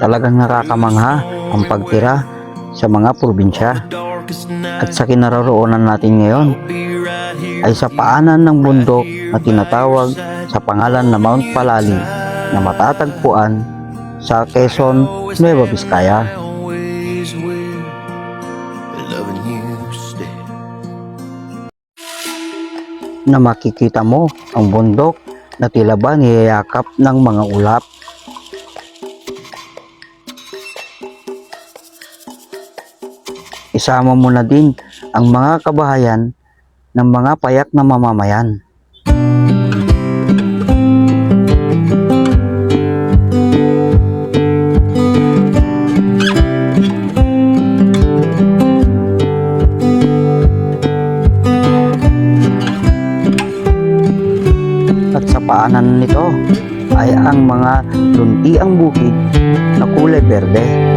Talagang nakakamangha ang pagtira sa mga probinsya at sa kinaroroonan natin ngayon ay sa paanan ng bundok na tinatawag sa pangalan na Mount Palali na matatagpuan sa Quezon, Nueva Vizcaya. Na makikita mo ang bundok na tila ba niyayakap ng mga ulap. Isama mo na din ang mga kabahayan ng mga payak na mamamayan. Paanan nito ay ang mga luntiang bukid na kulay berde.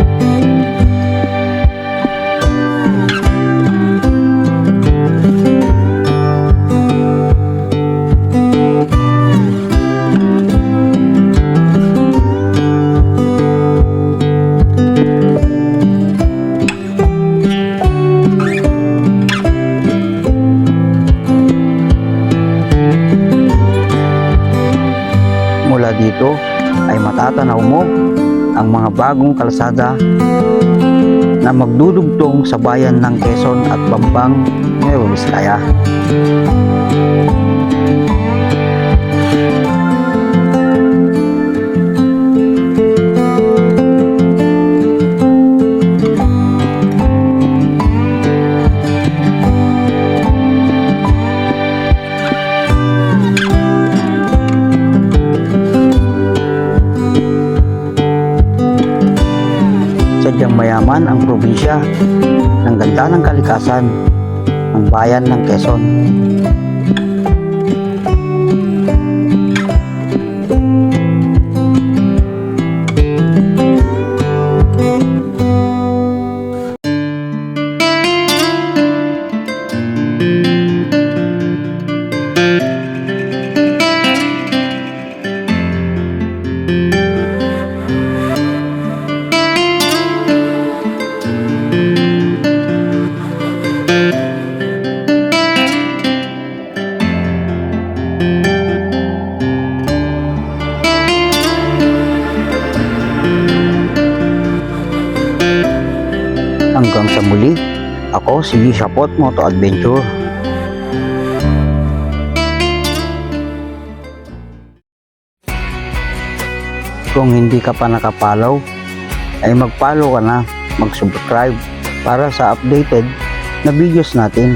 Mula dito ay matatanaw mo ang mga bagong kalsada na magdudugtong sa bayan ng Quezon at Bambang, Nueva Vizcaya. Mayaman ang probinsya ng ganda ng kalikasan ng bayan ng Quezon. Hanggang sa muli, ako si Shapot Moto Adventure. Kung hindi ka pa nakapalaw, ay mag-follow ka na, mag-subscribe para sa updated na videos natin.